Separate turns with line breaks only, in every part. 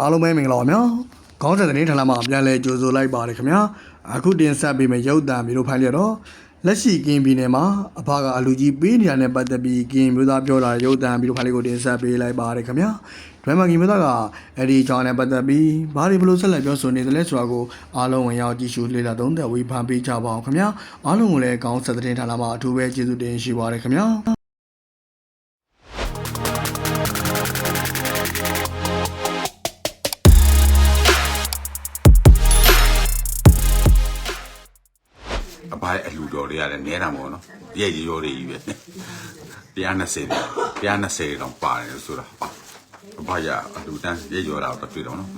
အားလုံးပဲမင်္ဂလာပါဗျာခေါင်းစဉ်သတင်းဌာနမှာပြန်လည်ကြိုဆိုလိုက်ပါတယ်ခင်ဗျာအခုတင်ဆက်ပေးမယ့်ရုပ်သံမျိုးတို့ဖိုင်ရတော့လက်ရှိကင်းပြည်နယ်မှာအဖကအလူကြီးပေးနေတာနဲ့ပတ်သက်ပြီးကင်းမျိုးသားပြောတာရုပ်သံမျိုးတို့ဖိုင်လေးကိုတင်ဆက်ပေးလိုက်ပါတယ်ခင်ဗျာဒရမကင်းမျိုးသားကအဲ့ဒီကြောင်းနဲ့ပတ်သက်ပြီးဘာတွေဘလို့ဆက်လက်ပြောဆိုနေသလဲဆိုတာကိုအားလုံးဝင်ရောက်ကြည့်ရှုလေ့လာသုံးသပ်ဝေဖန်ပေးကြပါအောင်ခင်ဗျာအားလုံးကိုလည်းခေါင်းစဉ်သတင်းဌာနမှာအထူးပဲကျေးဇူးတင်ရှိပါတယ်ခင်ဗျာ
ပိုင်းအလူတော်တွေရတယ်နဲတာမဟုတ်နော်ရဲ့ရီရောတွေကြီးပဲ120တွေ120တောင်ပါတယ်လို့ဆိုတာဟာအဘရအလူတန်းရဲ့ရောတာတော့တွေ့တော့နော်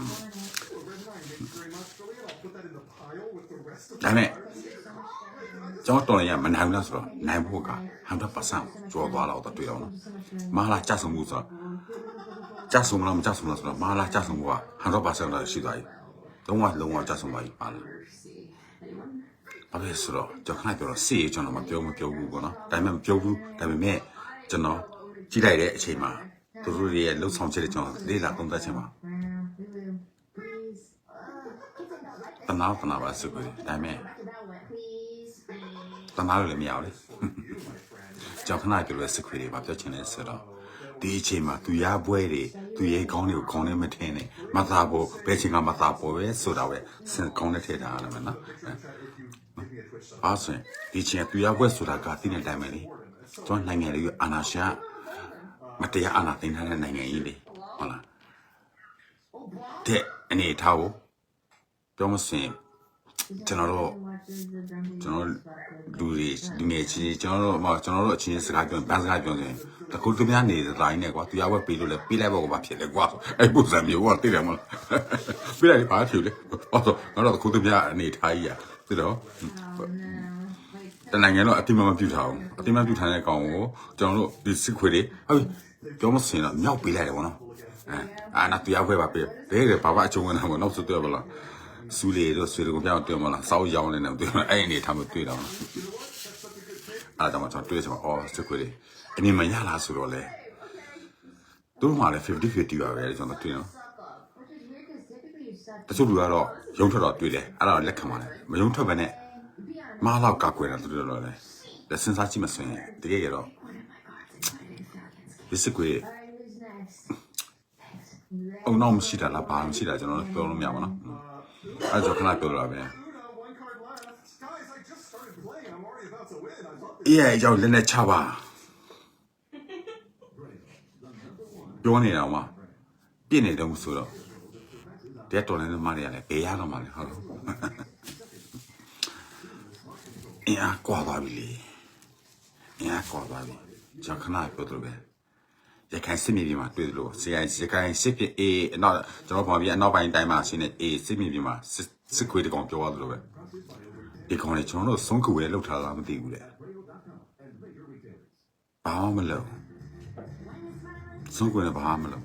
ဒါနဲ့ကျွန်တော်တော်ရမနိုင်ဘူးလားဆိုတော့နိုင်ဖို့က100%ကျော်သွားတော့တွေ့တော့နော်မဟာလာကြဆုံမှုဆိုတော့ကြဆုံမလားမကြဆုံလားဆိုတော့မဟာလာကြဆုံမှုက100%လောက်ရှိသွားပြီလုံးဝလုံးဝကြဆုံပါပြီပါလား ဘာဖြစ်ဆိုတော့ကျွန်တော်ခဏပြောတော့စေကျွန်တော်မပြောမပြောဘူးပေါ့နော်ဒါပေမဲ့မပြောဘူးဒါပေမဲ့ကျွန်တော်ကြည့်လိုက်တဲ့အချိန်မှာသူတို့တွေရဲ့လှုပ်ဆောင်ချက်တွေကျွန်တော်လေးလာသုံးသပ်ချင်ပါတနာတနာပါစုကိုဒါပေမဲ့တနာလို့လည်းမရဘူးလေကျွန်တော်ခဏပြောလို့စခွေတွေပါပြောချင်တယ်ဆိုတော့ဒီအချိန်မှာသူရပွဲတွေသူရဲ့ခေါင်းတွေကိုခေါင်းနဲ့မထင်းနဲ့မသားဖို့ဘယ်ချိန်ကမသားဖို့ပဲဆိုတာပဲစင်ခေါင်းနဲ့ထည့်ထားရမယ်နော် အားဆိုရင်ဒီချင်းသူရဘွက်ဆိုတာကသိတဲ့အတိုင်းပဲလေကျွန်တော်နိုင်ငံလေးအာနာရှာမတရားအာနာသိမ်းထားတဲ့နိုင်ငံကြီးလေဟုတ်လားတဲ့အနေထားကိုပြောမစင်ကျွန်တော်တို့ကျွန်တော်လူတွေလူငယ်ချင်းကျွန်တော်တို့မကျွန်တော်တို့အချင်းစကားပြောဘန်းစကားပြောနေတခုသူများနေတဲ့တိုင်းနဲ့ကွာသူရဘွက်ပေးလို့လဲပေးလိုက်ဘောကဘာဖြစ်လဲကွာအဲ့ပုံစံမျိုးကသိတယ်မလားပေးလိုက်ပါဖြစ်လေအော်ဆိုတော့တခုသူများအနေထားကြီးอ่ะ သိတော့တနိုင်ငံတော့အတိမမပြုတ်ထားအောင်အတိမပြုတ်ထားတဲ့ကောင်ကိုကျွန်တော်တို့ဒီစစ်ခွေတွေဟုတ်ပြီပြောမစင်တော့မြောက်ပေးလိုက်တယ်ဗောနော်အဲအာနာတရားခွဲပါပေးဘဲတယ်ဘာဘာအချုံနေတာဗောနောက်ဆိုတွေ့ပါလားစူးလေတို့ဆွေတို့ပြောင်းတွေ့မလားစောက်ရောင်းနေတယ်တွေ့မလားအဲ့အနေထားမတွေ့တော့လားအဲ့ဒါမှကျွန်တော်တွေ့ချင်ပါအော်စစ်ခွေတွေအမြင်မရလားဆိုတော့လေတို့မှလည်း50 50ပါပဲကျွန်တော်တွေ့နော်တချို့လူကတော့ ရုံထွက်တော့တွေ့တယ်အဲ့ဒါလက်ခံပါလေမယုံထွက်ပဲနဲ့မားတော့ကောက်ွယ်တာတူတယ်လို့လေလက်စင်စားကြည့်မစင်တကယ်ကြတော့ဒီစကွေအုံနောက်မရှိတာလားဘာမရှိတာကျွန်တော်ပြောလို့မရပါဘူးနော်အဲ့ဒါခဏပြောလာပဲအေးအကြောင်းလည်းနဲ့ချပါပြောနေတာမှာပြည့်နေတော့ဆိုတော့ တဲ့တော်လည်းမရရလေဘေးရတော့မှလေဟုတ်လို့အင်အားကွာသွားပြီလေအင်အားကွာသွားပြီကျွန်တော်ခဏပြောသလိုပဲရခိုင်စစ်မြေပြင်မှာတွေ့သလိုစီအိုင်ရခိုင်စစ်ပြင်အေးအနောက်ကျွန်တော်ပေါ်ပြီးအနောက်ပိုင်းတိုင်းမှာရှင်းနေအေးစစ်မြေပြင်မှာစစ်စစ်ခွေးတကောင်ပြောရသလိုပဲဒီကောင်လေကျွန်တော်တို့ဆုံးခွေလောက်ထားတာမသိဘူးလေဘာမှမလုပ်ဆုံးခွေနဲ့ဘာမှမလုပ်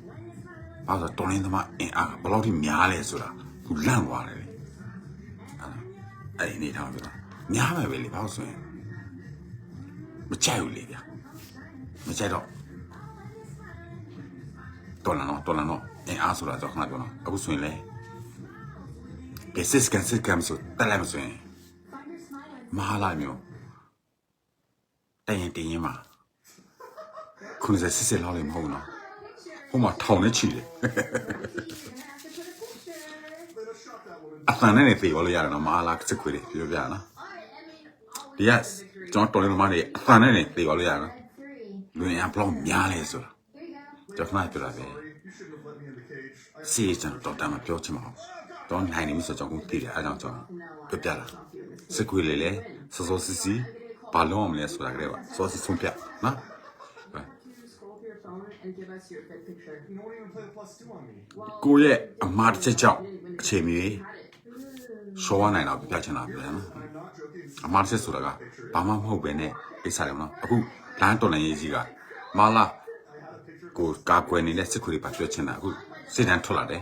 ဘာလို့တော်နေသမားအင်အားဘယ်လောက်ထိများလဲဆိုတာခုလန့်သွားတယ်လေအဲ့ဒီအနေထားပြောတာများမယ်ပဲလေဘာလို့ဆိုရင်မကြိုက်ဘူးလေဗျာမကြိုက်တော့တော်လာတော့တော်လာတော့အင်းအားဆိုတာတော့ခဏပြောတော့အခုဆိုရင်လေကဲစစ်ကန်စစ်ကန်ဆိုတက်လိုက်မဆိုရင်မဟာလာမျိုးတရင်တင်ရင်မှာခုနကစစ်စစ်လောက်လေမဟုတ်နော် ဟိုမှာထောင်နဲ့ချီတယ်အတန်နဲ့နေသေးရောလို့ရတယ်နော်မဟာလာစစ်ခွေးတွေပြောပြရနော်ဒီကကျွန်တော်တော်နေမှနေအတန်နဲ့နေသေးရောလို့ရတယ်နော်လူရန်ဘလောက်များလဲဆိုတာကျွန်တော်ပြောတာပဲစီချန်တော့တမပြောချင်မအောင်တော့နိုင်နေပြီဆိုတော့ကျွန်တော်သိတယ်အဲကြောင့်ကျွန်တော်ပြပြလာစစ်ခွေးလေလေစောစောစီစီဘာလုံးအောင်လဲဆိုတာကလေးပါစောစီဆုံးပြနော်
Scroll to your phone and give us your fit picture.
You won't even play the plus two on me.
ကိုယ့်ရဲ့အမားတစ်ချက်ကြောင့်အချိန်မီရှော့ဝနိုင်တော့ပြချင်တာပြန်နော်
I'm not joking.
အမားတစ်ချက်ဆိုတာကဘာမှမဟုတ်ပဲနဲ့အိတ်စားတယ်မနော်အခုလမ်းတော်လိုင်းရေးကြီးကမာလာကိုကာကွယ်နေတဲ့စစ်ခွေးတွေပါပြောချင်တာအခုစစ်တမ်းထွက်လာတယ်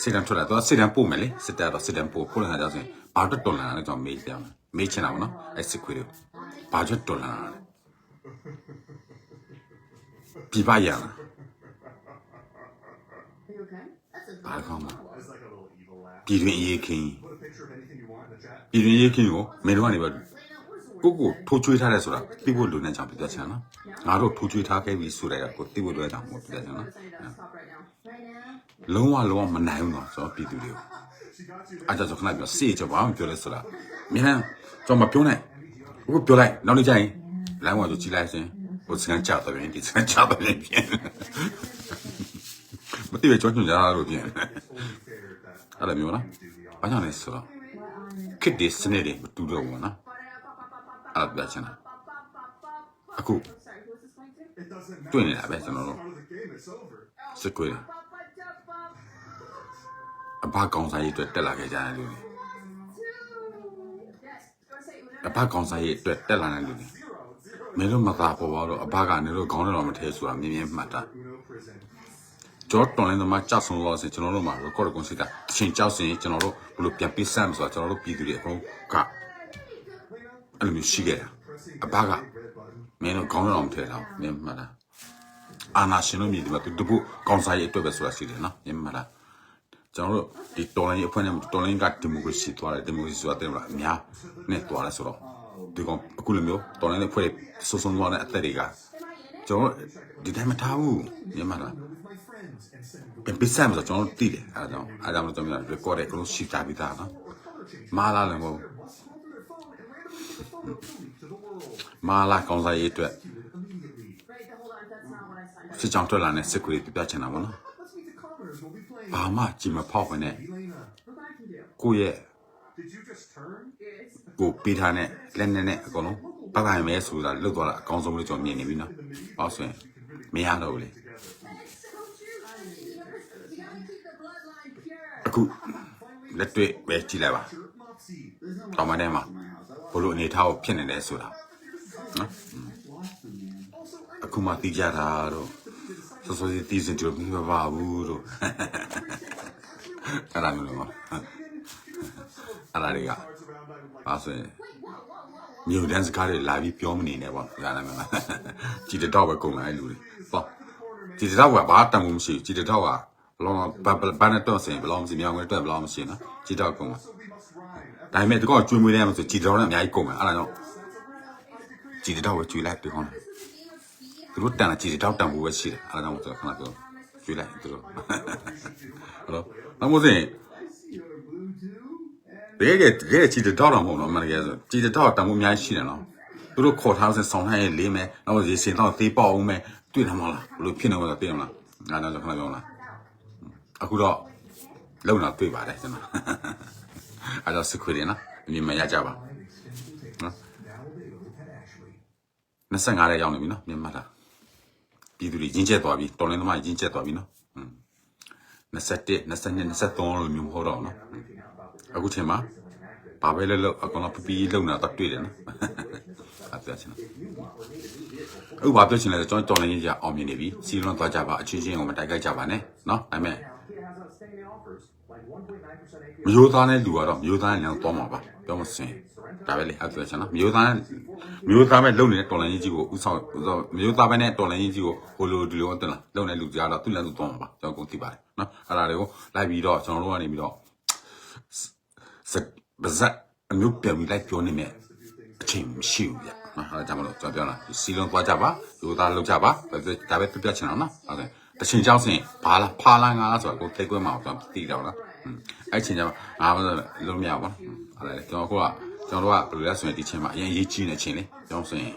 စစ်တမ်းထွက်လာတော့စစ်တမ်းပို့မယ်လေစစ်တမ်းတော့စစ်တမ်းပို့ပို့လာကြဆိုရင်ဘာတော့တော်လာလဲကျွန်တော်မေးပြမယ်မေးချင်တာဗောနော်အဲ့စစ်ခွေးတွေဘာကျွတ်တော်လာလဲပြပရလား
Are you okay? That's
ဘာကောင်းမှာ
It's like a little evil laugh.
ပြည်တွင်းအရေးခင်း
Put a picture of anything you want in the chat.
ပြည်တွင်းအရေးခင်းကိုမင်းတို့ကနေပါကိုကိုထိုးချွေးထားတယ်ဆိုတာသိဖို့လိုနေကြောင်ပြပြချင်နော်ငါတို့ထိုးချွေးထားခဲ့ပြီဆိုတဲ့ကကိုသိဖို့လိုကြောင်မပြပြချင်နော်
It's on your desktop right now.
လုံးဝလုံးဝမနိုင်ဘူးနော်ကျွန်တော်ပြည်သူတွေကို
She got you.
အားကြောင့်ကျွန်တော်ခဏပြောစေချဘာမှမပြောလဲဆိုတာမြန်ကျွန်တော်မပြောနဲ့ဘုပြောလိုက်နောက်နေ့ကျရင်လမ်းဝကြည့်လိုက်စင်ဟိုစကန်ချတော့ပြင်ဒီစကန်ချတော့ပြင်ပြန်မသိပဲကျွန်တော်ညားလို့ပြင်အဲ့လိုမျိုးနော်ဘာကြောင့် လဲဆိုတော့ခစ်ဒီစနေတွေမတူတော့ဘူးနော်အဲ့ဒါပြချင်တာအခု
Sorry, who is this going to?
It doesn't matter.
တွေ့နေတာပဲကျွန်တော်တို့
Part of the game. It's over.
စကွေအဘကောင်စားရေးအတွက်တက်လာခဲ့ကြတယ်လူတွေ
Yes. Go say it.
အဘကောင်စားရေးအတွက်တက်လာတဲ့လူတွေ မင်းတို့မသာပေါ်ပါတော့အဘကနေတို့ခေါင်းထဲတော့မထဲဆိုတာမြင်မြင်မှတ်တာ
Uno prison.
ကျွန်တော်တော်လိုင်းသမားကြောက်ဆုံးလို့ဆိုကျွန်တော်တို့မှာ record ကွန်စီတာအချိန်ကြောက်စင်ကျွန်တော်တို့ဘယ်လိုပြန်ပေးဆမ်းဆိုတာကျွန်တော်တို့ပြည်သူတွေအကုန်ကအဲ့လိုမျိုးရှိခဲ့တာအဘက
Red button.
မင်းတို့ခေါင်းထဲတော့မထဲတော့မြင်မှတ်တာအာနာရှင်တို့မြည်ဒီမှာသူတပုကောင်စားရေးအတွက်ပဲဆိုတာရှိတယ်နော်မြင်မှတ်တာကျွန်တော်တို့ဒီတော်လိုင်းအဖွဲ့နဲ့တော်လိုင်းကဒီမိုကရေစီသွားတယ်ဒီမိုကရေစီဆိုတာတဲ့လားအများနဲ့သွားတယ်ဆိုတော့ ဒီကောင်အခုလိုမျိုးတော်လိုင်းတဲ့ဖွဲ့ဆိုးဆုံးသွားတဲ့အသက်တွေကကျွန်တော်ဒီတိုင်းမထားဘူးမြင်မှတ်တာ
With my friends and send
ပြန်ပစ်ဆမ်းဆိုတော့ကျွန်တော်တို့တည်တယ်အဲဒါကြောင့်အဲဒါမှကျွန်တော်တို့ record ရဲ့ကလို့ရှိတာပြီးသားနော်မာလာလည်းမဟုတ်မာလာကောင်းစားရေးအတွက်
Right, hold on. That's not what I signed up
စစ်ကြောင်ထွက်လာတဲ့စစ်ခွေပြပြချင်တာပေါ့နော်
Let's meet the commoners. We'll be playing.
ဘာမှကြည်မဖောက်ခွင့်နဲ့
Elena,
What I can do?
ကိုယ့်ရဲ့ ကိုပေးထားတဲ့လက်နဲ့နဲ့အကုန်လုံးပတ်တိုင်းမဲဆိုတာလွတ်သွားတာအကောင်းဆုံးလို့ကျွန်တော်မြင်နေပြီနော်။ဟောဆိုရင်မရတော့ဘူးလေ
You gotta keep the bloodline pure.
။အခုလက်တွေ့ပဲကြည့်လိုက်ပါ
Mopsy.
။တောင်မထဲမှာဘလို့အနေထားကိုဖြစ်နေတယ်ဆိုတာနော်။အခုမှသိကြတာတော့စောစောစီးတီးစင်တို့မပါဘူးတော့အဲ့ဒါမျိုးလို့အဲ့ဒါတွေက အဲ့ဆိုရင်မြို့တန်းစကားတွေလာပြီးပြောမနေနဲ့ပေါ့ရတယ်မလားကြည်တော့ပဲကုန်လာတဲ့လူတွေပေါ့ကြည်တော့ကဘာတန်မှုမရှိကြည်တော့ကဘလောဘာဘာနဲ့တော့စင်ဘလောမရှိမြောင်းငွေတော့ဘလောမရှိနော်ကြည်တော့ကုန်လာဒါပေမဲ့တကောကျွေးမွေးတယ်မဆိုကြည်တော့နဲ့အများကြီးကုန်မယ်အဲ့ဒါကြောင့်ကြည်တော့ပဲကျွေးလိုက်ပြီးခေါင်းသူတို့တန်တာကြည်တော့တန်ဖို့ပဲရှိတယ်အဲ့ဒါကြောင့်ကျွန်တော်ခဏပြောကျွေးလိုက်သူတို့ဟယ်လိုနောက်မို့စင် တကယ်တကယ်ကြည်တော့တော့မဟုတ်တော့မလည်းဆိုကြည်တော့တန်ဖို့အများကြီးရှိတယ်နော်သူတို့ခေါ်ထားစဆောင်ထားရင်လေးမယ်နောက်ရေစင်တော့သေးပေါအောင်မယ်တွေ့တယ်မဟုတ်လားဘလို့ဖြစ်နေမှာသိရမလားငါတော့ခဏပြောလားအခုတော့လုံတော့တွေ့ပါတယ်ကျွန်တော်အဲ့တော့စခွေတယ်နော်အမြင်မရကြပါနော်25ရက်ရောက်နေပြီနော်မြန်မာတာပြည်သူတွေရင်းကျက်သွားပြီတော်လင်းသမားရင်းကျက်သွားပြီနော်21 22 23လို့မျိုးမဟုတ်တော့နော် အခုချိန်မှာဘာပဲလဲလို့အကောင်လုံးပပီလုံနေတာတော့တွေ့တယ်နော်အပြောချင်တယ်ဥပမာပြောချင်တယ်ကျွန်တော်တော်လင်းကြီးကအောင်မြင်နေပြီစီလွန်သွားကြပါအချင်းချင်းကိုမတိုက်ခိုက်ကြပါနဲ့နော်ဒါပေမဲ့မယိုးသားတဲ့လူကတော့မယိုးသားနဲ့လည်းတော့မှာပါပြောမစင်ဒါပဲလေအဲ့ဒါချင်နော်မယိုးသားမယိုးသားပဲလုံနေတဲ့တော်လိုင်းကြီးကိုဥဆောင်မယိုးသားပဲနဲ့တော်လိုင်းကြီးကိုဟိုလိုဒီလိုတက်လာလုံတဲ့လူကြားတော့သူ့လည်းသူတော့မှာပါကျွန်တော်ကုန်သိပါတယ်နော်အဲ့ဒါတွေကိုလိုက်ပြီးတော့ကျွန်တော်တို့ကနေပြီးတော့စ ပါဇက်အမျိုးပြန်ပြီးလိုက်ပြောနေမယ်အချိန်မရှိဘူးဗျနော်အဲ့ဒါကြောင့်မလို့ကျွန်တော်ပြောတာစီလုံးသွားကြပါယိုးသားလုံကြပါဒါပဲပြပြချင်အောင်နော်ဟုတ်ကဲ့တချင်ကြောက်စင်ဘာလားဖာလာငါလားဆိုတော့ကိုသိကွဲမှာကျွန်တော်သိတော့နော်အဲ့ချိန်ကျမှငါမလို့လုံးမရပါဘူးအဲ့ဒါလေကျွန်တော်ကကျွန်တော်တို့ကဘယ်လိုလဲဆိုရင်ဒီချိန်မှာအရင်ရေးကြီးနေချိန်လေကျွန်တော်ဆိုရင်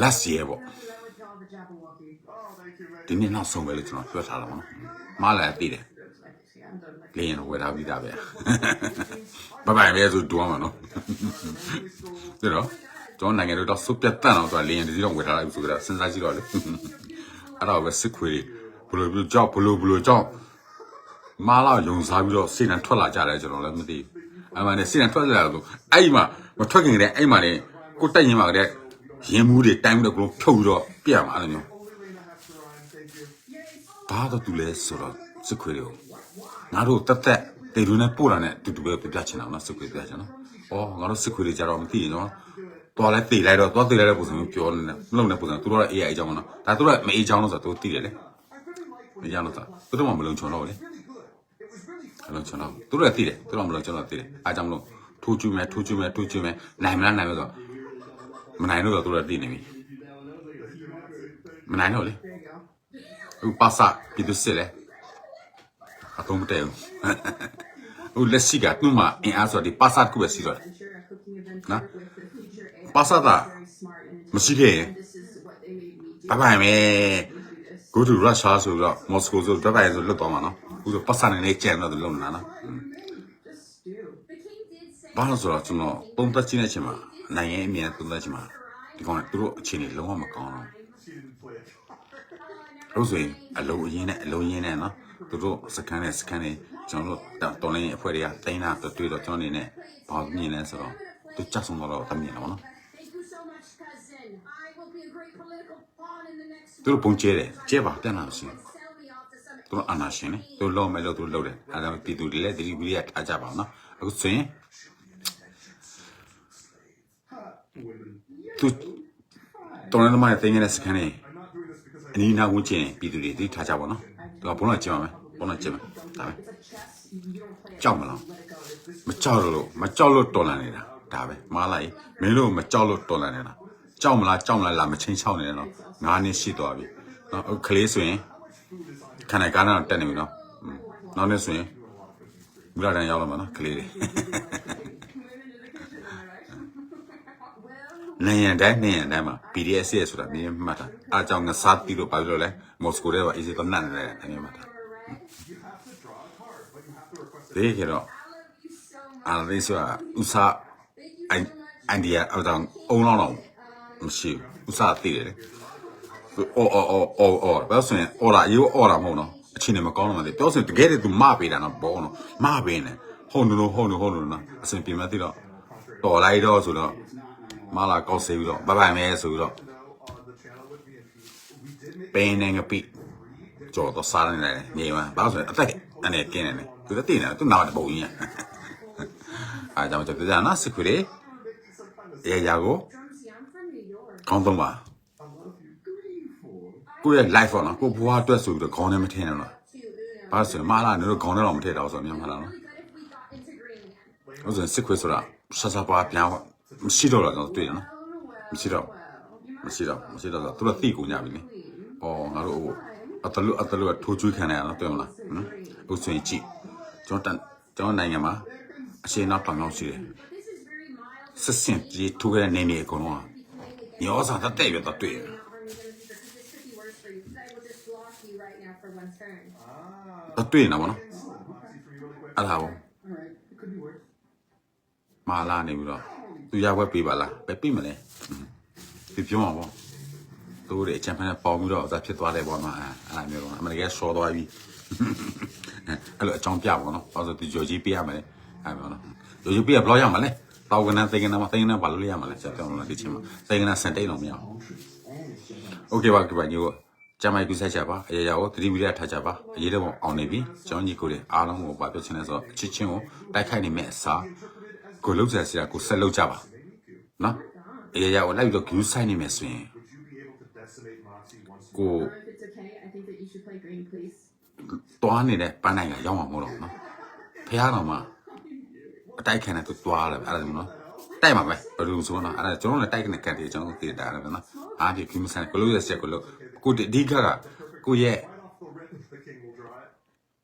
လက်စီရပေါ့
That would tell the Jabberwocky.
Oh, thank you, man.
ဒီနေ့နောက်ဆုံးပဲလို့ကျွန်တော်ပြောထားတာပါနော်မလာသိတယ် လေရင်ဝယ်ထားပြီးသားပဲဘဘပဲဆိုတူအောင်မနော်ဒီတော့ကျွန်တော်နိုင်ငံတို့တော့စုပ်ပြတ်တန်အောင်ဆိုတာလေရင်ဒီတော့ဝယ်ထားလိုက်ဆိုကြတာစဉ်းစားကြည့်တော့လေအဲ့တော့ပဲစစ်ခွေဘလိုဘလိုကြောက်ဘလိုဘလိုကြောက်မာလာယုံစားပြီးတော့စိတ်နဲ့ထွက်လာကြတယ်ကျွန်တော်လည်းမသိဘူးအဲ့မှာねစိတ်နဲ့ထွက်လာတော့အဲ့မှာမထွက်ခင်ကတည်းကအဲ့မှာねကိုတက်ရင်မှာကတည်းကရင်မှုတွေတိုင်းမှုတွေကလုံးဖြုတ်ပြီးတော့ပြတ်မှာအဲ့လိုမျိုးဘာတော့သူလဲဆိုတော့ စစ်ခွေတွေကိုငါတို့တက်တက်တေလူနဲ့ပို့တာနဲ့တူတူပဲပြပြချင်တာနော်စစ်ခွေပြချင်နော်။အော်ငါတို့စစ်ခွေတွေကြတော့မသိရင်နော်။တော်လဲတေလိုက်တော့တော်တေလိုက်တဲ့ပုံစံမျိုးပြောနေတယ်မလုံတဲ့ပုံစံသူတို့က AI အကြောင်းနော်။ဒါသူတို့ကမ AI အကြောင်းလို့ဆိုတော့သူသိတယ်လေ။မရတော့တာသူတို့မှမလုံချုံတော့လေ
Really good. It was really
မလုံချုံတော့သူတို့လည်းသိတယ်သူတို့မှမလုံချုံတော့သိတယ်အားကြောင့်မလို့ထိုးကျူးမယ်ထိုးကျူးမယ်ထိုးကျူးမယ်နိုင်မလားနိုင်မလားဆိုမနိုင်တော့သူတို့သိနေပြီမနိုင်တော့လေ
There you go.
ဟိုပါစာပြည်သူစစ်လေ အတုံးမတဲဘူးဟိုလက်ရှိကသူ့မှာအင်အားဆိုဒီပါစာကူပဲစီတော့
Adventure, a cooking adventure
Nah.
with the future AI.
Pasada.
Very smart and
မရှိခဲ့ရင်
And this is what they made me do.
ဘိုင်ဘိုင်ပဲ
Do this.
go to Russia ဆိုတော့ Moscow ဆိုတော့ဘိုင်ဆိုလွတ်သွားမှာနော်ဟိုဆိုပတ်စံနေကြံတော့လုံနေတာနော်
Just do.
The king did say
ဘာလို့ဆိုတော့ကျွန်တော်ပုံသက်ချင်းတဲ့အချိန်မှာနိုင်ငံအမြင်သုံးသက်ချင်းမှာဒီကောင်ကသူတို့အခြေအနေလုံးဝမကောင်းတော့
she didn't play it.
ဟုတ်ဆိုရင်အလုံးအရင်နဲ့အလုံးရင်းနဲ့နော် သူတို့စကန်နဲ့စကန်နဲ့ကျွန်တော်တို့တော်လိုင်းအဖွဲ့တွေကတိုင်းတာတွေ့တော့ကျွန်တော်အနေနဲ့ဘာမြင်လဲဆိုတော့သူချက်ဆုံးတော့တမြင်တော့နော်
Thank you so much, cousin. I will be a great political pawn in the next
သူတို့ပုံကျဲတယ်ကျဲပါပြန်လာရှင်
sell me off to some
သူတို့အာနာရှင်လေသူတို့လုံးမယ်လို့သူတို့လုပ်တယ်အဲဒါပြည်သူတွေလည်းတတိပရိယထားကြပါအောင်နော်အခုဆိုရင်သူတော်လည်းသမားနဲ့တင်နေတဲ့စကန်နေ
I'm not doing this because I
အနီးနားဝန်းကျင်ပြည်သူတွေတိထားကြပါနော် သူကဘုန်းတော်ကျင်ပါမယ်ဘုန်းတော်ကျင်ပါဒါပဲ
It's like chess. You, you don't play it.
ကြောက်မလား
Let it go. This
မကြောက်လို့မကြောက်လို့တော်လန်နေတာဒါပဲမားလိုက်မင်းတို့မကြောက်လို့တော်လန်နေတာကြောက်မလားကြောက်မလားလာမချင်းချောက်နေတယ်နော်ငါးနှစ်ရှိသွားပြီနော်အခုကလေးဆိုရင်ခဏကားတော့တက်နေပြီနော်อืมနောက်နေ့ဆိုရင်မူလာတန်ရောက်လာမှာနော်ကလေးတွေ နိုင်ငံတိုင်းနိုင်ငံတိုင်းမှာ PDS ရဲ့ဆိုတာမြင်မှတ်တာအားကြောင့်ငါစားတီးလို့ပါလို့လဲမော်စကိုထဲမှာ easy တော့နတ်နေတယ်အမြင်မှတ်တာ
you have to draw a card, but you have to request
ဒီကေတော့အာလေးဆိုတာဥစားအိုင်အိန္ဒိယအတောင်အုံလောက်တော့မရှိဘူးဥစားသိတယ်လေသူအော်အော်အော်အော်အော်ဘယ်ဆိုရင်အော်လာရိုးအော်လာမဟုတ်နော်အချင်းနေမကောင်းတော့မှလေပြောစင်တကယ်တည်းသူမပေးတာနော်ဘောနော်မပေးနေဟုတ်နော်ဟုတ်နော်ဟုတ်နော်နော်အစင်ပြင်မသိတော့တော်လိုက်တော့ဆိုတော့ မလာကောက်ဆေးပြီးတော့ဘဘိုင်မဲဆိုပြီးတော့
on the channel with me, and he, we did make
ပင်းနေငပိကြော်တော့စားနေတယ်နေမှာဘာလို့ဆိုအသက်အနေကင်းနေတယ်သူတည်နေသူနောက်တပုံကြီးအားကြောင့်ကျွန်တော်နားစခွေရေရာကို
Drumsy, I'm from New York.
ကောင်းတော့ပါကိုယ့်ရဲ့ life ပေါ့နော်ကိုဘွားအတွက်ဆိုပြီးတော့ခေါင်းထဲမထည့်နဲ့တော့
To Uno.
ဘာလို့ဆိုရင်မလာနေတော့ခေါင်းထဲတော့မထည့်တော့ဆိုတော့မြန်မာလားနော်
Really good if we got into green again.
ဟုတ်ဆိုရင်စစ်ခွေဆိုတာဆက်ဆက်ပွားပြန် မရှိတော့တော့ကျွန်တော်တွေ့တယ်နော်
Oh, well.
မရှိတော့
Well, you
မရှိတော့မရှိတော့သူတို့သိကုန်ကြပြီလေ။အော်ငါတို့ဟိုအတလူအတလူကထိုးကျွေးခံရတာတွေ့မလား။ဟမ်။ဟုတ်ဆိုရင်ကြည့်ကျွန်တော်တန်ကျွန်တော်နိုင်ငံမှာအရှင်းနောက်တောင်ရောက်ရှိတယ်
This is very mild.
။စစ်စင်ကြီးထိုးခဲ့တဲ့နေနေအကုန်လုံးကညောစာတက်တဲ့ရတော့တွေ့တယ်
Not for me, gonna be this could be worse for you. 'cause I will just block you right now for one turn.
။တော့တွေ့နေတာပေါ့နော်။အဲ့ဒါပေါ့
All right. It could be worse.
မာလာနေပြီးတော့သူရဝက်ပေးပါလား။ပဲပေးမလဲ။ဟွန်းဒီပြောမှာပေါ့။သူတွေအချမ်းဖန်နဲ့ပေါင်ပြီးတော့ဒါဖြစ်သွားတယ်ပေါ့နော်။အဲ့အဲ့လိုမျိုးတော့အမေရိကန်ရှော့သွားပြီ။အဲ့လိုအကြောင်းပြပါတော့။ဘာလို့သူဂျော်ဂျီပေးရမလဲ။အဲ့ပေါ့နော်။ဂျော်ဂျီပေးရဘယ်လောက်ရမလဲ။တောက်ကနန်းသိန်းကနန်းမသိန်းကနန်းဘာလို့ရမလဲ။ဆက်ပြောင်းလို့ဒီချင်းမှာသိန်းကနန်းစံတိတ်လုံးမရဘူး။ Okay ပါကပါညို့ကျမကြီးဆက်ချပါအရာရာကိုသတိဝိရထားကြပါအရေးတော့အောင်နေပြီကျောင်းကြီးကိုလည်းအားလုံးကိုပါပြောချင်တယ်ဆိုတော့အချစ်ချင်းကိုတိုက်ခိုက်နေမဲ့အစား ကိုလှုပ်ဆက်စရာကိုဆက်လှုပ်ကြပါနော်အရာရာကိုလိုက်ပြီးတော့ view site နေမယ်ဆိုရင်
Would you be able to decimate Moxie once you
ကို
Or if it's okay, I think that you should play green, please.
တွားနေတဲ့ပန်းနိုင်ကရောက်မှာမဟုတ်တော့ဘူးနော်ဖះတော်မှာအတိုက်ခံတဲ့သူတွားတယ်အဲ့ဒါမျိုးနော်တိုက်မှာပဲဘယ်လိုဆိုတော့အဲ့ဒါကျွန်တော်လည်းတိုက်ကနေကန်တယ်ကျွန်တော်သိတာလည်းပဲနော်အားဖြင့် view site ကိုလို့ရစက်ကိုလို့ကိုအဓိကကကိုရဲ့
right off the written, the king will draw it.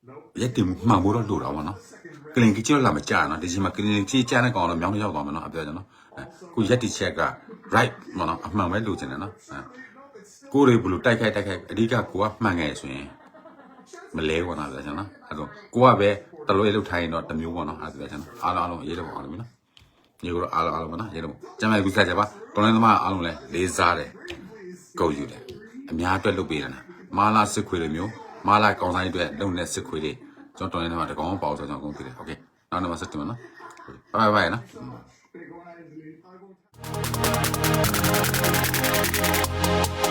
Nope.
ရက်တင်မှန်ဖို့တော့လိုတာပေါ့နော် ကလင်ကြီးကျလာမကြာနော်ဒီချိန်မှာကလင်ကြီးကြားတဲ့ကောင်တော့မြောင်းရောက်သွားမယ်နော်အပြောကြနော်ကိုရက်တီချက်က right မနော်အမှန်ပဲလိုချင်တယ်နော်ကိုတွေဘလို့တိုက်ခိုက်တိုက်ခိုက်အဓိကကိုကမှန်ငယ်ဆိုရင်မလဲဘောနော်ပြောချင်နော်အဲ့တော့ကိုကပဲတလွဲလောက်ထိုင်တော့တမျိုးပေါ့နော်အဲ့ဒါပြောချင်နော်အားလုံးအားလုံးရေးတော့အောင်လို့နော်ညီကိုအားလုံးအားလုံးပေါ့နော်ရေးတော့ကျမ်းမိုက်ကူစားကြပါတော်လိုင်းသမားအားလုံးလည်းလေးစားတယ်ကုန်ယူတယ်အများအတွက်လုပ်ပေးတယ်နော်မာလာစစ်ခွေတွေမျိုးမာလာကောင်ဆိုင်အတွက်လုံတဲ့စစ်ခွေတွေ ကျွန်တော်တော်နေတဲ့မှာတကောင်ပေါအောင်ဆိုကျွန်တော်အကုန်ပြည့်တယ်โอเคနောက်နံပါတ်7မှာနော်ဘိုင်ဘိုင်နော် Thank you.